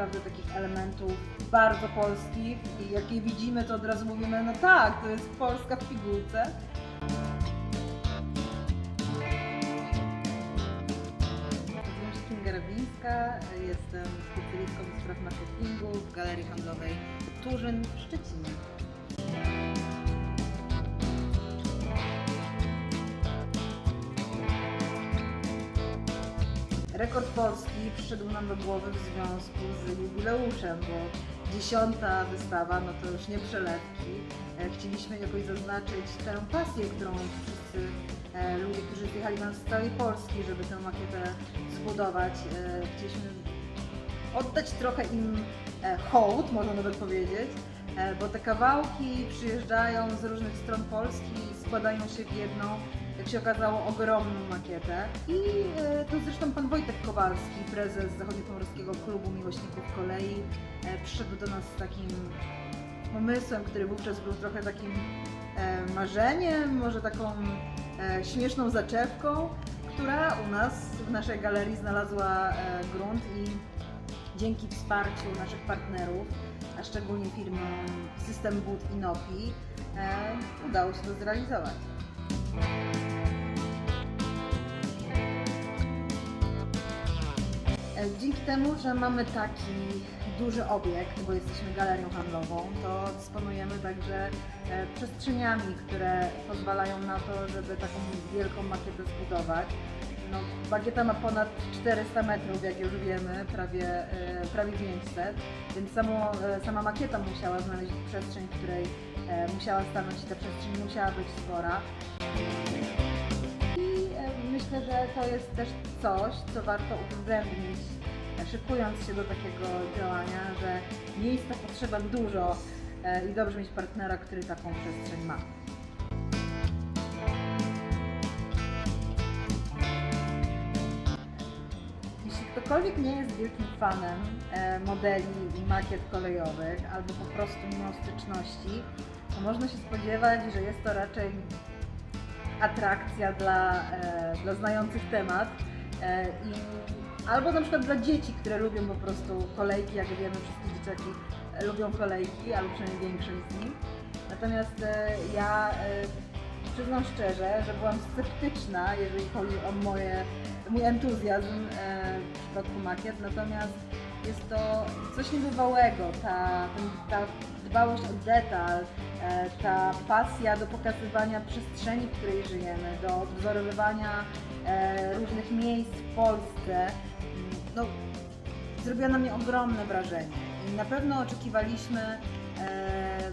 naprawdę takich elementów bardzo polskich i jak je widzimy, to od razu mówimy, no tak, to jest Polska w pigułce. Nazywam się Kinga Rabińska, jestem specjalistką do spraw marketingu w Galerii Handlowej Turzyn w Szczecinie. Rekord Polski przyszedł nam do głowy w związku z jubileuszem, bo dziesiąta wystawa, no to już nie przelewki. E, Chcieliśmy jakoś zaznaczyć tę pasję, którą wszyscy e, ludzie, którzy zjechali nam z całej Polski, żeby tę makietę zbudować. E, Chcieliśmy oddać trochę im hołd, można nawet powiedzieć, bo te kawałki przyjeżdżają z różnych stron Polski i składają się w jedną, jak się okazało, ogromną makietę. I e, to zresztą pan Wojtek Kowalski, prezes Zachodniopomorskiego Klubu Miłośników Kolei, e, przyszedł do nas z takim pomysłem, który wówczas był trochę takim e, marzeniem, może taką śmieszną zaczepką, która u nas w naszej galerii znalazła grunt i dzięki wsparciu naszych partnerów, a szczególnie firmy System Boot i Nopi, udało się to zrealizować. E, Dzięki temu, że mamy taki duży obiekt, bo jesteśmy galerią handlową, to dysponujemy także e, przestrzeniami, które pozwalają na to, żeby taką wielką makietę zbudować. No, bagieta ma ponad 400 metrów, jak już wiemy, prawie, e, prawie 500, więc samo, sama makieta musiała znaleźć przestrzeń, w której musiała stanąć i ta przestrzeń musiała być spora. I e, myślę, że to jest też coś, co warto uwzględnić, e, szykując się do takiego działania, że miejsca potrzeba dużo e, i dobrze mieć partnera, który taką przestrzeń ma. Ktokolwiek nie jest wielkim fanem e, modeli i makiet kolejowych, albo po prostu nie ma styczności, można się spodziewać, że jest to raczej atrakcja dla, e, dla znających temat e, i albo na przykład dla dzieci, które lubią po prostu kolejki, jak wiemy, wszystkie dzieciaki lubią kolejki, albo przynajmniej większość z nich. Natomiast e, ja e, przyznam szczerze, że byłam sceptyczna, jeżeli chodzi o moje, mój entuzjazm e, w przypadku makiet, natomiast jest to coś niebywałego, ta, ta dbałość o detal, ta pasja do pokazywania przestrzeni, w której żyjemy, do odwzorowywania e, różnych miejsc w Polsce, no, zrobiła na mnie ogromne wrażenie. I na pewno oczekiwaliśmy e,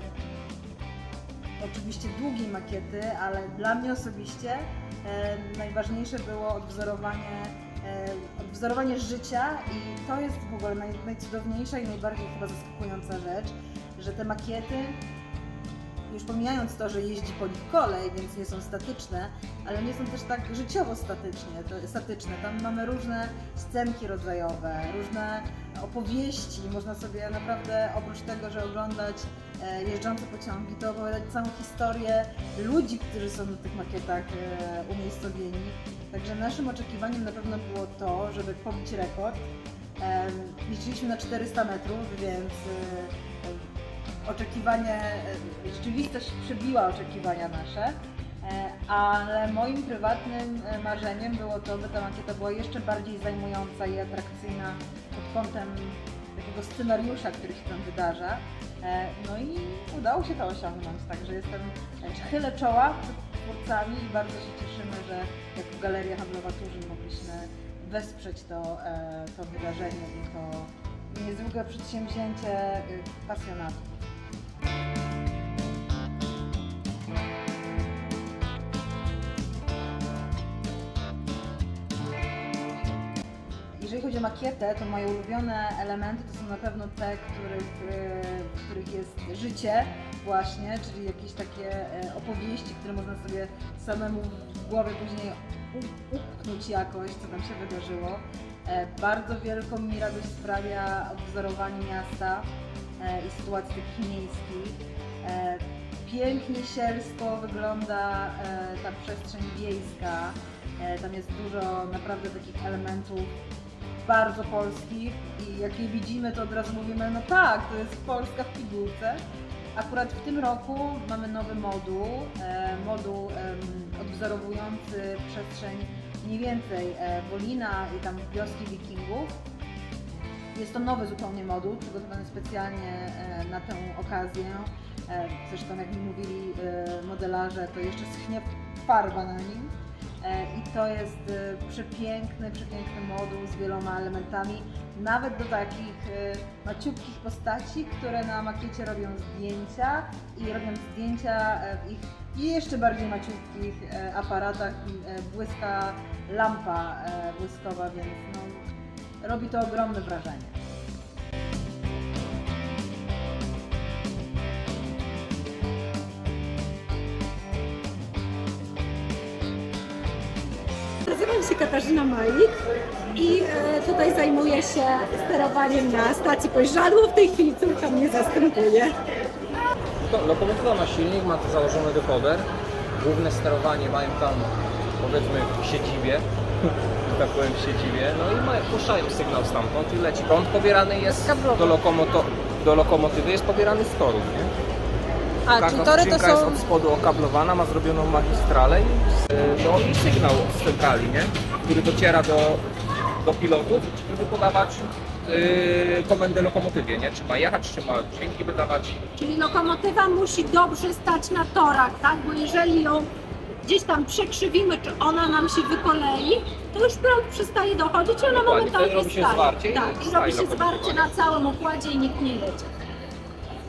oczywiście długiej makiety, ale dla mnie osobiście e, najważniejsze było odwzorowanie, e, odwzorowanie życia i to jest w ogóle naj, najcudowniejsza i najbardziej chyba zaskakująca rzecz, że te makiety, już pomijając to, że jeździ po nich kolej, więc nie są statyczne, ale nie są też tak życiowo statycznie, statyczne. Tam mamy różne scenki rodzajowe, różne opowieści. Można sobie naprawdę oprócz tego, że oglądać e, jeżdżące pociągi, to opowiadać całą historię ludzi, którzy są na tych makietach e, umiejscowieni. Także naszym oczekiwaniem na pewno było to, żeby pobić rekord. Liczyliśmy na 400 metrów, więc e, oczekiwanie, e, rzeczywistość przebiła oczekiwania nasze. E, Ale moim prywatnym e, marzeniem było to, by ta makieta była jeszcze bardziej zajmująca i atrakcyjna pod kątem takiego scenariusza, który się tam wydarza. No i udało się to osiągnąć, także jestem, chylę czoła przed twórcami i bardzo się cieszymy, że jako Galeria Handlowa Turzyn mogliśmy wesprzeć to, to wydarzenie i to niezwykłe przedsięwzięcie pasjonatów. Chodzi makietę, to moje ulubione elementy to są na pewno te, których, e, w których jest życie właśnie, czyli jakieś takie e, opowieści, które można sobie samemu w głowie później upchnąć jakoś, co tam się wydarzyło. E, Bardzo wielką mi radość sprawia odwzorowanie miasta i sytuacji takich miejskich. Pięknie sielsko wygląda ta przestrzeń wiejska. Tam jest dużo naprawdę takich elementów bardzo polskich i jak je widzimy, to od razu mówimy, no tak, to jest Polska w pigułce. Akurat w tym roku mamy nowy moduł, e, moduł odwzorowujący przestrzeń mniej więcej e, Wolina i tam wioski wikingów. Jest to nowy zupełnie moduł, przygotowany specjalnie e, na tę okazję. Zresztą jak mi mówili modelarze, to jeszcze schnie farba na nim. E, I to jest e, przepiękny, przepiękny moduł z wieloma elementami, nawet do takich e, maciukkich postaci, które na makiecie robią zdjęcia i robią zdjęcia w ich jeszcze bardziej maciutkich e, aparatach. Błyska lampa błyskowa, więc no, robi to ogromne wrażenie. Nazywam się Katarzyna Malik i e, tutaj zajmuję się sterowaniem na stacji Poźradło. W tej chwili córka mnie zastępuje. To lokomotywa ma silnik, ma to założony dekoder. Główne sterowanie mają tam powiedzmy w siedzibie, tak powiem w siedzibie. No i mają, puszczają sygnał stamtąd i leci. Prąd pobierany jest do, lokomoto, do lokomotywy, jest pobierany z torów, nie? A, Każda czy tory to skrzynka jest są... od spodu okablowana, ma zrobioną magistralę i, y, no, i sygnał z centrali, nie? który dociera do, do pilotów, żeby podawać yy, komendę lokomotywie, nie? Czy ma jechać, czy ma dźwięki wydawać. Czyli lokomotywa musi dobrze stać na torach, tak? Bo jeżeli ją gdzieś tam przekrzywimy, czy ona nam się wykolei, to już prąd przestaje dochodzić i ona Dokładnie, momentalnie wtedy robi się staje. zwarcie i tak, i staje robi się lokomotywa, zwarcie nie? na całym układzie i nikt nie jedzie.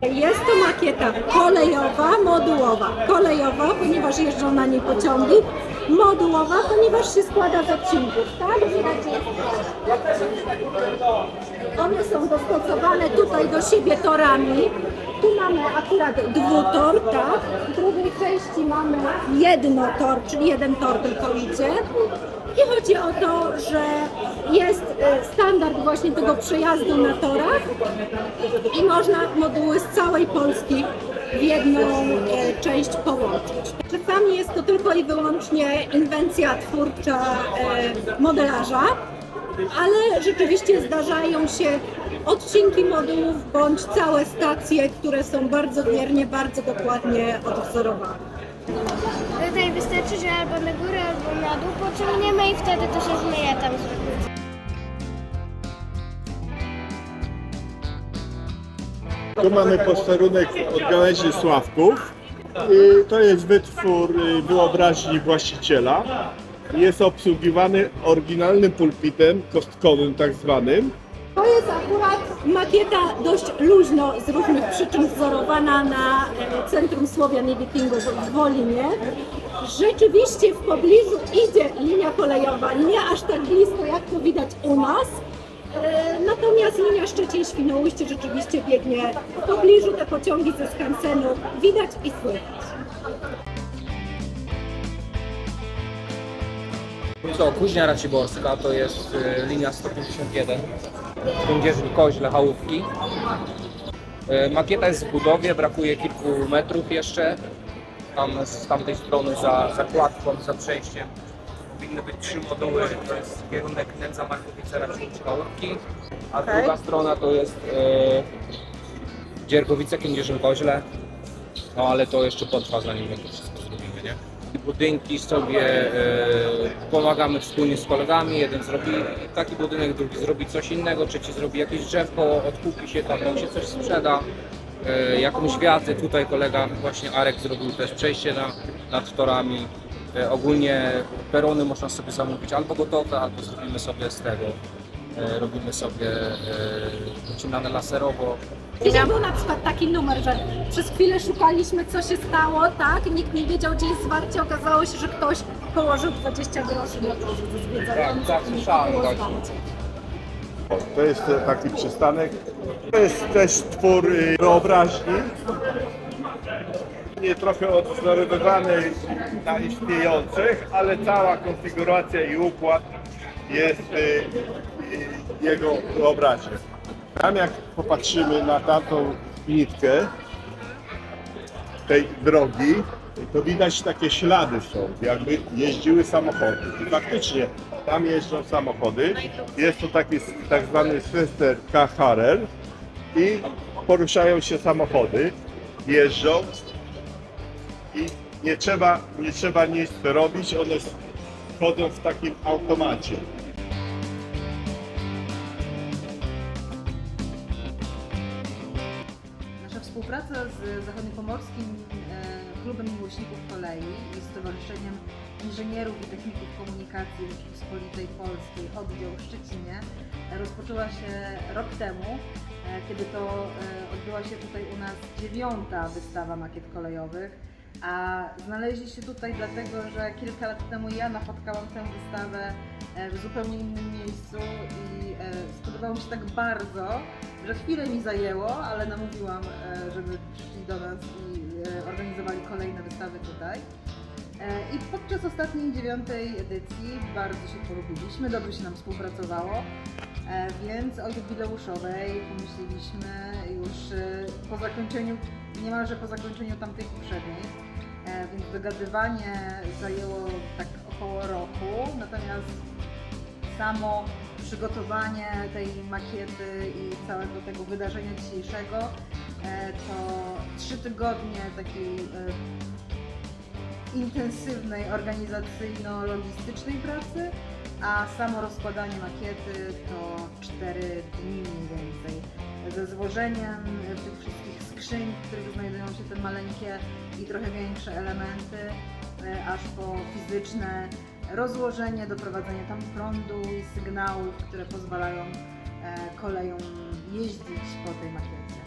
Jest to makieta kolejowa, modułowa. Kolejowa, ponieważ jeżdżą na niej pociągi. Modułowa, ponieważ się składa z odcinków, tak? One są dostosowane tutaj do siebie torami. Tu mamy akurat dwutor, tak? W drugiej części mamy jednotor, czyli jeden tor tylko idzie. I chodzi o to, że jest e, standard właśnie tego przejazdu na torach i można moduły z całej Polski w jedną e, część połączyć. Czasami jest to tylko i wyłącznie inwencja twórcza e, modelarza, ale rzeczywiście zdarzają się odcinki modułów bądź całe stacje, które są bardzo wiernie, bardzo dokładnie odwzorowane. Tutaj wystarczy, że albo na górę, albo na dół pociągniemy i wtedy to się zmyje tam z Tu mamy posterunek od gałęzi Sławków. I To jest wytwór y, wyobraźni właściciela. Jest obsługiwany oryginalnym pulpitem kostkowym tak zwanym. To jest akurat makieta dość luźno z różnych przyczyn wzorowana na e, Centrum Słowian i Wikingów w Wolinie. Rzeczywiście w pobliżu idzie linia kolejowa, nie aż tak blisko jak to widać u nas. E, Natomiast linia Szczecin-Świnoujście rzeczywiście biegnie w pobliżu te pociągi ze skansenu widać i słychać. Co, Kuźnia Raciborska to jest y, linia 151, Kędzierzyn Koźle, Chałówki. Y, makieta jest w budowie, brakuje kilku metrów jeszcze. Tam z tamtej strony za, za kładką, za przejściem powinny być trzy moduły, to jest kierunek Nędza Markowice Raciborz Chałówki, a druga strona to jest y, Dziergowice Kędzierzyn Koźle. No ale to jeszcze potrwa zanim my to wszystko zrobimy, nie? budynki sobie e, pomagamy wspólnie z kolegami. Jeden zrobi taki budynek, drugi zrobi coś innego, trzeci zrobi jakieś drzewko, odkupi się tam, tam się coś sprzeda. E, jakąś wiatę, tutaj kolega właśnie Arek zrobił też przejście na, nad torami. E, ogólnie perony można sobie zamówić albo gotowe, albo zrobimy sobie z tego. E, robimy sobie e, ucinane laserowo, Dzisiaj był na przykład taki numer, że przez chwilę szukaliśmy, co się stało, tak? Nikt nie wiedział, gdzie jest zwarcie. Okazało się, że ktoś położył 20 groszy na to, że zwiedzający. Tak, tak, słyszałem zwarcie. To jest taki przystanek. To jest też twór y, wyobraźni. Nie trochę odwzorowywany na istniejących, ale cała konfiguracja i układ jest y, y, jego wyobraźnią. Tam jak popatrzymy na tamtą nitkę tej drogi, to widać takie ślady są, jakby jeździły samochody. I faktycznie Tam jeżdżą samochody. Jest to taki tak zwany system Harel i poruszają się samochody, jeżdżą i nie trzeba, nie trzeba nic robić, one chodzą w takim automacie. Nasza współpraca z Zachodniopomorskim e, Klubem Miłośników Kolei i Stowarzyszeniem Inżynierów i Techników Komunikacji Rzeczypospolitej Polskiej oddział w Szczecinie rozpoczęła się rok temu, e, kiedy to e, odbyła się tutaj u nas dziewiąta wystawa makiet kolejowych. A znaleźli się tutaj dlatego, że kilka lat temu ja napotkałam tę wystawę e, w zupełnie innym miejscu i spodobało mi się tak bardzo, że chwilę mi zajęło, ale namówiłam, żeby przyszli do nas i organizowali kolejne wystawy tutaj. E, I podczas ostatniej dziewiątej edycji bardzo się polubiliśmy, dobrze się nam współpracowało, e, więc o jubileuszowej pomyśleliśmy już e, po zakończeniu, niemalże po zakończeniu tamtej poprzedniej. Więc dogadywanie zajęło tak około roku, natomiast samo przygotowanie tej makiety i całego tego wydarzenia dzisiejszego to trzy tygodnie takiej intensywnej organizacyjno-logistycznej pracy, a samo rozkładanie makiety to 4 dni mniej więcej. Ze złożeniem tych wszystkich skrzyń, w których znajdują się te maleńkie i trochę większe elementy, e, aż po fizyczne rozłożenie, doprowadzenie tam prądu i sygnałów, które pozwalają e, kolejom jeździć po tej makiecie.